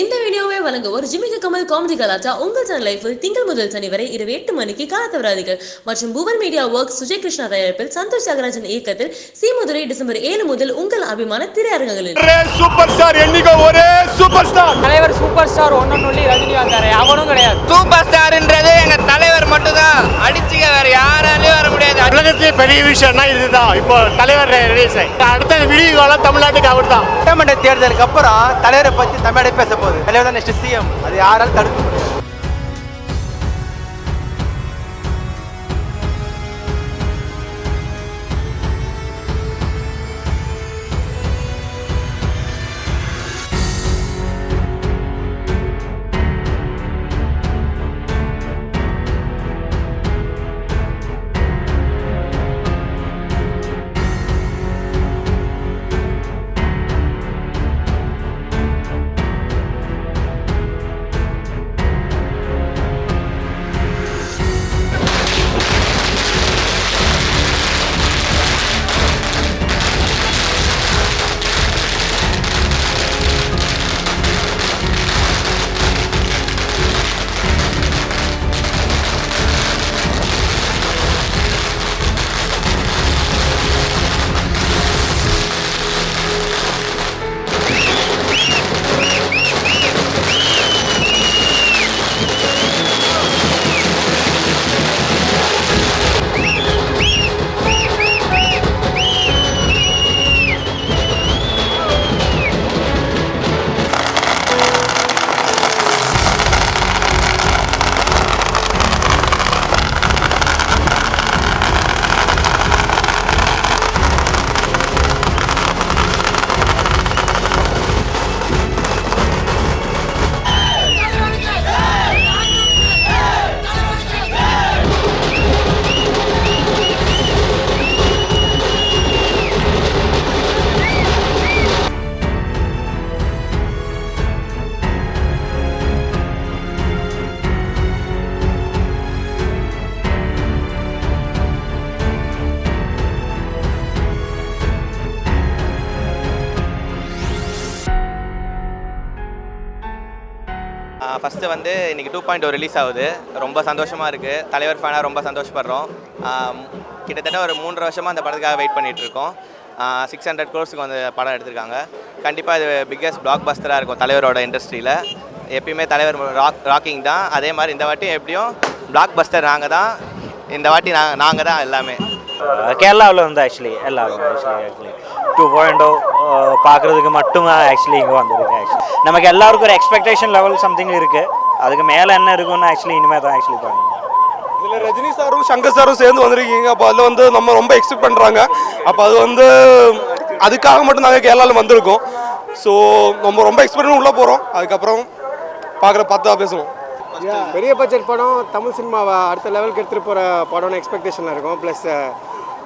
இந்த வீடியோவை வழங்குவோர் ஜிமிக்கு கமல் காமெடி கலாச்சா உங்கள் சேனல் லைஃபில் திங்கள் முதல் சனி வரை இரவு எட்டு மணிக்கு காண தவறாதீர்கள் மற்றும் புவன் மீடியா ஒர்க் சுஜய் கிருஷ்ணா தயாரிப்பில் சந்தோஷ் தியாகராஜன் இயக்கத்தில் சி மதுரை டிசம்பர் ஏழு முதல் உங்கள் அபிமான திரையரங்குகளில். சூப்பர் ஸ்டார் என்னைக்கு ஒரே சூப்பர் ஸ்டார் தலைவர் சூப்பர் ஸ்டார் ஒன்னு சொல்லி ரஜினிகாந்த் அவனும் கிடையாது. சூப்பர் ஸ்டார்ன்றது எங்க தலைவர் மட்டும்தான் அடிச்சுக்க வேற முடியாது உலகத்திலே பெரிய விஷயம்னா இதுதான். இப்போ தலைவர் ரிலீஸ் அடுத்த விடிவு காலம் தமிழ்நாட்டுக்கு அவர் தான் சட்டமன்ற தேர்தலுக்கு அப்புறம் தலைவரை பத்தி தமிழை பேச போகுது. தலைவர் தான் நெக்ஸ்ட் சிஎம் அது யாராலும் தடுக்க ஃபஸ்ட்டு வந்து இன்றைக்கி டூ பாயிண்ட் ஒரு ரிலீஸ் ஆகுது. ரொம்ப சந்தோஷமாக இருக்குது தலைவர் ஃபேனாக ரொம்ப சந்தோஷப்படுறோம். கிட்டத்தட்ட ஒரு மூன்று வருஷமாக அந்த படத்துக்காக வெயிட் பண்ணிகிட்ருக்கோம் சிக்ஸ் ஹண்ட்ரட் கோர்ஸுக்கு வந்து படம் எடுத்திருக்காங்க. கண்டிப்பாக இது பிக்கஸ்ட் பிளாக் பஸ்டராக இருக்கும் தலைவரோட இண்டஸ்ட்ரியில் எப்பயுமே தலைவர் ராக் ராக்கிங் தான். அதே மாதிரி இந்த வாட்டியும் எப்படியும் பிளாக் பஸ்டர் நாங்கள் தான். இந்த வாட்டி நாங்கள் நாங்கள் தான் எல்லாமே. கேரளாவில் வந்து ஆக்சுவலி எல்லாரும் ஆக்சுவலி ஆக்சுவலி டூ பாயிண்ட் பார்க்குறதுக்கு மட்டும்தான் ஆக்சுவலி இங்கே வந்திருக்கு ஆக்சுவலி நமக்கு எல்லாருக்கும் ஒரு எக்ஸ்பெக்டேஷன் லெவல் சம்திங் இருக்குது அதுக்கு மேலே என்ன இருக்குன்னு ஆக்சுவலி இனிமேல் தான் ஆக்சுவலி பாருங்க. இதில் ரஜினி சாரும் சங்கர் சாரும் சேர்ந்து வந்திருக்கீங்க. அப்போ அதில் வந்து நம்ம ரொம்ப எக்ஸ்பெக்ட் பண்ணுறாங்க அப்போ அது வந்து அதுக்காக மட்டும் நாங்கள் கேரளாவில் வந்திருக்கோம். ஸோ நம்ம ரொம்ப எக்ஸ்பெக்ட் பண்ணி உள்ளே போகிறோம் அதுக்கப்புறம் பார்க்குற பார்த்து பேசுவோம். பெரிய பட்ஜெட் படம் தமிழ் சினிமாவை அடுத்த லெவலுக்கு எடுத்துகிட்டு போகிற படம்னு எக்ஸ்பெக்டேஷனில் இருக்கும். ப்ளஸ்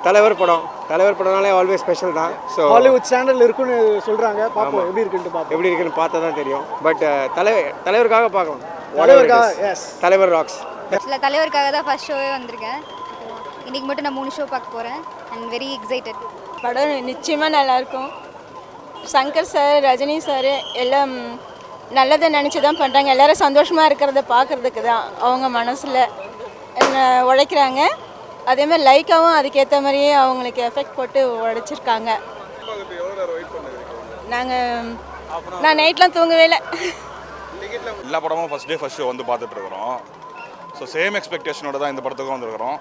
தலைவர் படம். தலைவர் படம்னாலே ஆல்வேஸ் ஸ்பெஷல் தான். ஸோ ஹாலிவுட் ஸ்டாண்டர்ட்ல இருக்குன்னு சொல்றாங்க. பாப்போம் எப்படி இருக்குன்னு பாப்போம் எப்படி இருக்குன்னு பார்த்தா தான் தெரியும். பட் தலைவர் தலைவருக்காக பார்க்கலாம். தலைவருக்காக, yes. தலைவர் ராக்ஸ் ஆக்சுவலாக தலைவருக்காக தான் ஃபர்ஸ்ட் ஷோவே வந்திருக்கேன். இன்னைக்கு மட்டும் நான் மூணு ஷோ பார்க்க போகிறேன் அண்ட் வெரி எக்ஸைட்டட் படம் நிச்சயமாக நல்லாயிருக்கும். சங்கர் சார் ரஜினி சார் எல்லாம் நல்லதை நினச்சி தான் பண்ணுறாங்க எல்லாரும் சந்தோஷமாக இருக்கிறத பார்க்குறதுக்கு தான் அவங்க மனசில் உழைக்கிறாங்க. அதே மாதிரி லைக்காவும் அதுக்கேற்ற மாதிரியே அவங்களுக்கு எஃபெக்ட் போட்டு உழைச்சிருக்காங்க நாங்கள் நான் நைட்லாம் தூங்கவே இல்லை. எல்லா படமும் ஃபஸ்ட் டே ஃபஸ்ட் ஷோ வந்து பார்த்துட்டு இருக்கிறோம். ஸோ சேம் எக்ஸ்பெக்டேஷனோட தான் இந்த படத்துக்கும் வந்திருக்கிறோம்.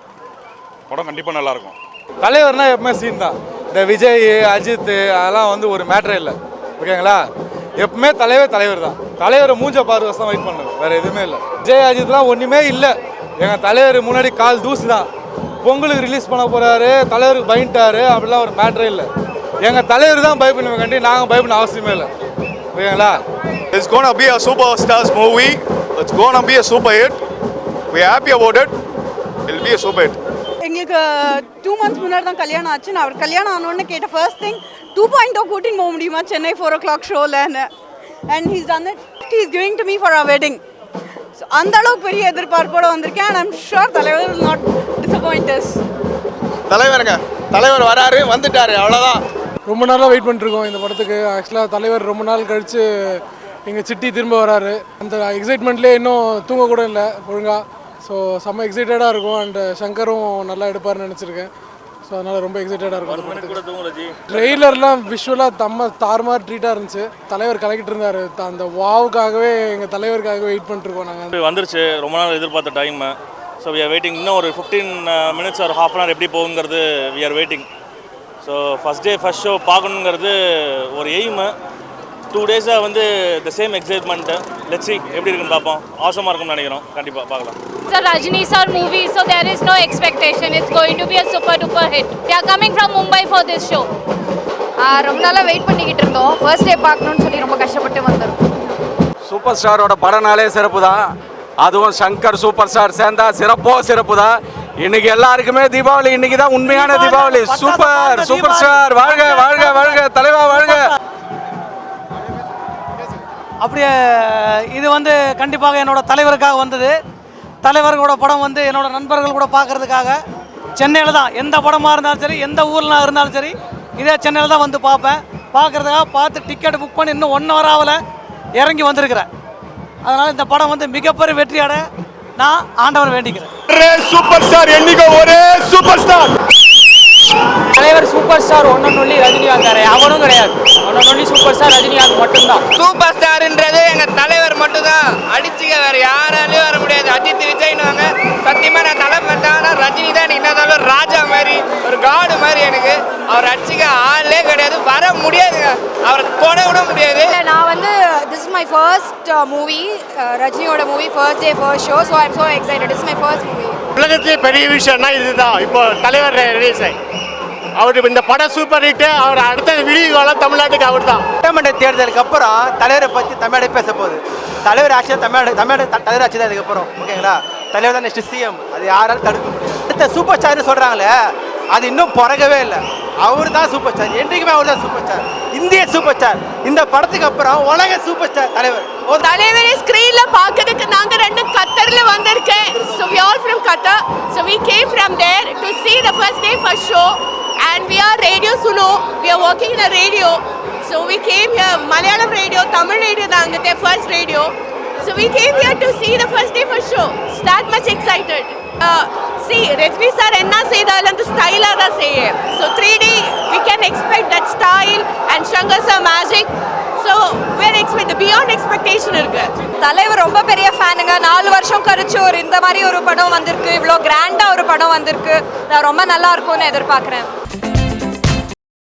படம் கண்டிப்பாக நல்லாயிருக்கும் தலைவர்னா எப்பவுமே சீன் தான். இந்த விஜய் அஜித் அதெல்லாம் வந்து ஒரு மேட்டரே இல்லை. ஓகேங்களா? எப்பவுமே தலைவர் தலைவர் தான். தலைவரை மூஞ்ச பாரு வருஷம் வெயிட் பண்ணுது வேற எதுவுமே இல்லை. விஜய் அஜித்லாம் ஒன்றுமே இல்லை. எங்கள் தலைவர் முன்னாடி கால் தூசு தான் பொங்கலுக்கு ரிலீஸ் பண்ண போறாரு. தலைவருக்கு பயந்துட்டாரு. அப்படிலாம் ஒரு மேட்டரே இல்லை. எங்கள் தலைவர் தான் பயப்படுவேன் கண்டி நாங்கள் பயப்பட அவசியமே இல்லை. ஓகேங்களா It's gonna be a superstars movie. It's gonna be a super hit. We're happy about it. It'll be a super hit. எங்களுக்கு டூ மந்த்ஸ் முன்னாடி தான் கல்யாணம் ஆச்சு நான் அவர் கல்யாணம் ஆனோன்னு கேட்ட ஃபர்ஸ்ட் திங் டூ பாயிண்ட் கூட்டின்னு போக முடியுமா? Chennai four o'clock ஷோலன்னு and he's done it he's giving to me for a wedding so அந்த அளவுக்கு பெரிய எதிர்பார்ப்போட வந்திருக்கேன் அண்ட் ஐம் ஷுர் தலைவர் will நாட் disappoint தலைவருங்க தலைவர் வராரு வந்துட்டாரு அவ்வளோதான் ரொம்ப நாளாக வெயிட் பண்ணிருக்கோம் இந்த படத்துக்கு. ஆக்சுவலாக தலைவர் ரொம்ப நாள் கழித்து எங்கள் சிட்டி திரும்ப வராரு. அந்த எக்ஸைட்மெண்ட்லேயே இன்னும் தூங்க கூட இல்லை ஒழுங்காக ஸோ செம்ம எக்ஸைட்டடாக இருக்கும் அண்ட் சங்கரும் நல்லா எடுப்பார்னு நினச்சிருக்கேன். ஸோ அதனால் ரொம்ப எக்ஸைட்டடாக இருக்கும் ட்ரெய்லர்லாம் விஷுவலாக தம்ம தாறுமாறு ட்ரீட்டாக இருந்துச்சு. தலைவர் கலக்கிட்டு இருந்தார். அந்த வாவுக்காகவே எங்கள் தலைவருக்காகவே வெயிட் பண்ணிட்டுருக்கோம் நாங்கள் வந்துருச்சு. ரொம்ப நாள் எதிர்பார்த்த time so we are waiting இன்னும் ஒரு ஃபிஃப்டீன் மினிட்ஸ் ஒரு ஹாஃப் அன் ஹவர் எப்படி போகுங்கிறது we are waiting so first day first show பார்க்கணுங்கிறது ஒரு எய்மு டூ டேஸாக வந்து த சேம் எக்ஸைட்மெண்ட்டு லெட்ஸி எப்படி இருக்குன்னு பார்ப்போம். அவசரமாக இருக்கும்னு நினைக்கிறோம். கண்டிப்பாக பார்க்கலாம். It's a Rajini sir movie, so there is no expectation. It's going to be a super duper hit. We are coming from Mumbai for this show. ரொம்ப நாளாக வெயிட் பண்ணிக்கிட்டு இருந்தோம். ஃபர்ஸ்ட் டே பார்க்கணும்னு சொல்லி ரொம்ப கஷ்டப்பட்டு வந்திருக்கோம். சூப்பர் ஸ்டாரோட படனாலே சிறப்பு தான் அதுவும் சங்கர் சூப்பர் ஸ்டார் சேர்ந்தா சிறப்போ சிறப்பு தான் இன்னைக்கு எல்லாருக்குமே தீபாவளி இன்னைக்கு தான் உண்மையான தீபாவளி சூப்பர் சூப்பர் ஸ்டார் வாழ்க வாழ்க வாழ்க தலைவா வாழ்க. அப்படியே இது வந்து கண்டிப்பாக என்னோட தலைவருக்காக வந்தது. தலைவர்களோட படம் வந்து என்னோட நண்பர்கள் கூட பார்க்கறதுக்காக. சென்னையில் தான் எந்த படமாக இருந்தாலும் சரி எந்த ஊரில் இருந்தாலும் சரி இதே சென்னையில் தான் வந்து பார்ப்பேன். பார்க்கறதுக்காக பார்த்து டிக்கெட் புக் பண்ணி இன்னும் ஒன் ஹவர் ஆகல இறங்கி வந்திருக்கிறேன். அதனால் இந்த படம் வந்து மிகப்பெரிய வெற்றி அடைய நான் ஆண்டவன் வேண்டிக்கிறேன். சூப்பர் ஸ்டார் என்னைக்கு ஒரே சூப்பர் ஸ்டார் தலைவர் சூப்பர் ஸ்டார் ஒன்னொன்னு ரஜினிகாந்த் வேறு அவனும் கிடையாது. ஒன்னொன்னு சூப்பர் ஸ்டார் ரஜினிகாந்த் மட்டும்தான். சூப்பர் ஸ்டார்ன்றது தலைவர் மட்டும்தான் அடிச்சுக்க வேற யாராலையும் வர முடியாது. அஜித் விஜய்னுவாங்க சத்தியமா நான் தலை பண்ணா ரஜினி தான் எனக்கு என்ன ராஜா மாதிரி ஒரு காடு மாதிரி எனக்கு. அவர் அடிச்சுக்க ஆளே கிடையாது. வர முடியாதுங்க. அவரை தொட விட முடியாது. நான் வந்து this is my first movie ரஜினியோட movie first day first show so I'm so excited it's my first movie உலகத்திலே பெரிய விஷயம்னா இதுதான். இப்போ தலைவர் ரிலீஸ் ஆகி அவர் இந்த படம் சூப்பர் ஹிட்டு அவர் அடுத்த விடிவு காலம் தமிழ்நாட்டுக்கு அவர் தான் சட்டமன்ற தேர்தலுக்கு அப்புறம் தலைவரை பற்றி தமிழ்நாடு பேச போகுது. தலைவர் ஆட்சி தமிழ்நாடு தமிழ்நாடு த- தலைவர் ஆட்சி தான் இதுக்கப்புறம். ஓகேங்களா? தலைவர் தான் நெக்ஸ்ட் சிஎம் அது யாராலும் தடுக்க முடியாது. அடுத்த சூப்பர் ஸ்டார்னு சொல்கிறாங்களே அது இன்னும் பிறகவே இல்லை. அவர் தான் சூப்பர் ஸ்டார் என்றைக்குமே அவர் தான் சூப்பர் ஸ்டார் இந்திய சூப்பர் ஸ்டார் இந்த படத்துக்கு அப்புறம் உலக சூப்பர் ஸ்டார் தலைவர். ஒரு தலைவரை ஸ்க்ரீன்ல பார்க்கறதுக்கு நாங்க ரெண்டு கத்தர்ல வந்திருக்கேன். So we all from Qatar so we came from there to see the first day first show and we are Radio Suno. We are working in a radio. So we came here, Malayalam radio, Tamil radio, the first radio. So we came here to see the first day for show. That much excited. Uh, see, Rajni sir enna say and style ada seye. So 3D, we can expect that style and Shankar sir magic. So we're expect beyond expectation இருக்கு. தலைவர் ரொம்ப பெரிய ஃபேனுங்க. நாலு வருஷம் கழிச்சு ஒரு இந்த மாதிரி ஒரு படம் வந்திருக்கு. இவ்வளோ கிராண்டாக ஒரு படம் வந்திருக்கு. நான் ரொம்ப நல்லா இருக்கும்னு எதிர்பார்க்குறேன்.